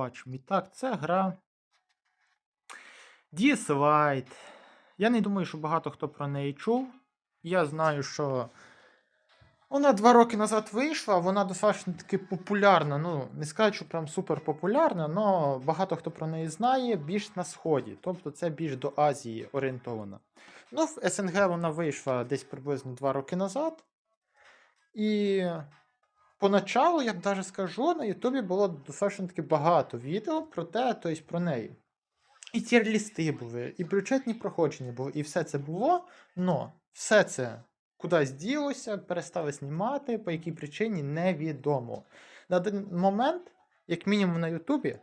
бачимо. І так, це гра Lite. Я не думаю, що багато хто про неї чув. Я знаю, що вона два роки назад вийшла, вона достатньо таки популярна. Ну, не скажу, що прям супер популярна, але багато хто про неї знає більш на сході. Тобто це більш до Азії орієнтована. Ну, в СНГ вона вийшла десь приблизно два роки назад. І поначалу, я навіть скажу, на Ютубі було достатньо таки багато відео про те, тобто про неї. І тір-лісти були, і бюджетні проходження були, і все це було, но все це кудись ділося, перестали знімати, по якій причині невідомо. На даний момент, як мінімум на Ютубі,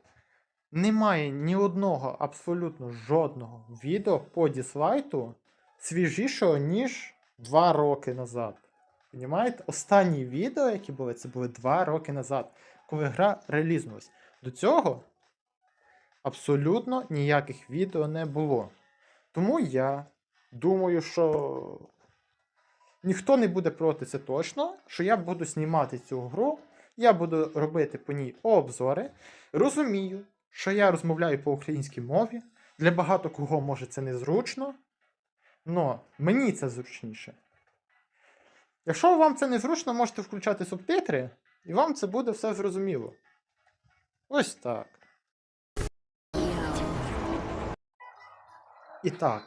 немає ні одного, абсолютно жодного відео по дізлайту свіжішого, ніж два роки назад. Понімаєте? Останні відео, які були, це були два роки назад, коли гра релізнулась. До цього абсолютно ніяких відео не було. Тому я думаю, що ніхто не буде проти це точно, що я буду знімати цю гру, я буду робити по ній обзори. Розумію, що я розмовляю по українській мові. Для багато кого може це незручно. Но мені це зручніше. Якщо вам це незручно, можете включати субтитри, і вам це буде все зрозуміло. Ось так. І так,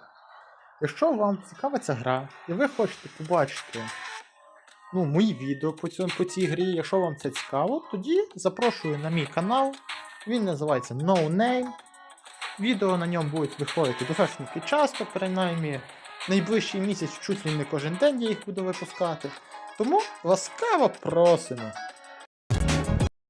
якщо вам цікава ця гра, і ви хочете побачити ну, мої відео по, цьому, по цій грі, якщо вам це цікаво, тоді запрошую на мій канал. Він називається No Name. Відео на ньому будуть виходити достатньо часто, принаймні найближчий місяць чуть ли не кожен день я їх буду випускати. Тому ласкаво просимо.